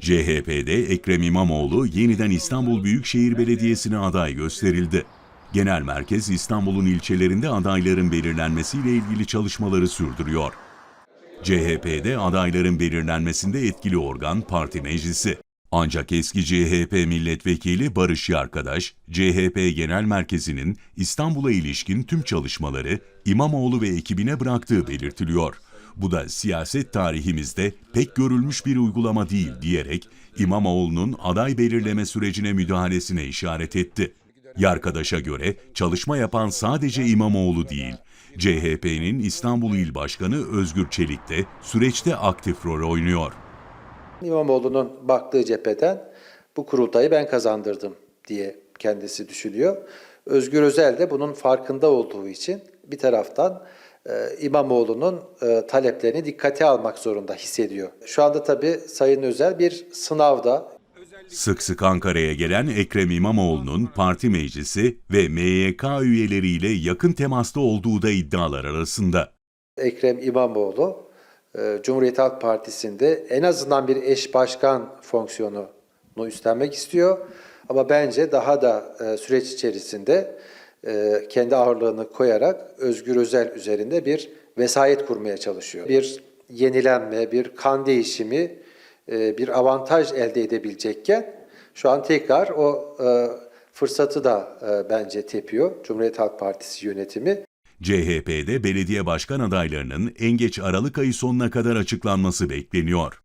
CHP'de Ekrem İmamoğlu yeniden İstanbul Büyükşehir Belediyesi'ne aday gösterildi. Genel merkez İstanbul'un ilçelerinde adayların belirlenmesiyle ilgili çalışmaları sürdürüyor. CHP'de adayların belirlenmesinde etkili organ parti meclisi. Ancak eski CHP milletvekili Barış Yarkadaş, CHP Genel Merkezi'nin İstanbul'a ilişkin tüm çalışmaları İmamoğlu ve ekibine bıraktığı belirtiliyor. Bu da siyaset tarihimizde pek görülmüş bir uygulama değil diyerek İmamoğlu'nun aday belirleme sürecine müdahalesine işaret etti. Yarkadaş'a göre çalışma yapan sadece İmamoğlu değil, CHP'nin İstanbul İl Başkanı Özgür Çelik de süreçte aktif rol oynuyor. İmamoğlu'nun baktığı cepheden bu kurultayı ben kazandırdım diye kendisi düşünüyor. Özgür Özel de bunun farkında olduğu için bir taraftan e, İmamoğlu'nun e, taleplerini dikkate almak zorunda hissediyor. Şu anda tabii Sayın Özel bir sınavda. Sık sık Ankara'ya gelen Ekrem İmamoğlu'nun parti meclisi ve MYK üyeleriyle yakın temasta olduğu da iddialar arasında. Ekrem İmamoğlu e, Cumhuriyet Halk Partisi'nde en azından bir eş başkan fonksiyonunu üstlenmek istiyor. Ama bence daha da e, süreç içerisinde e, kendi ağırlığını koyarak Özgür Özel üzerinde bir vesayet kurmaya çalışıyor. Bir yenilenme, bir kan değişimi, e, bir avantaj elde edebilecekken şu an tekrar o fırsatı da bence tepiyor Cumhuriyet Halk Partisi yönetimi. CHP'de belediye başkan adaylarının en geç Aralık ayı sonuna kadar açıklanması bekleniyor.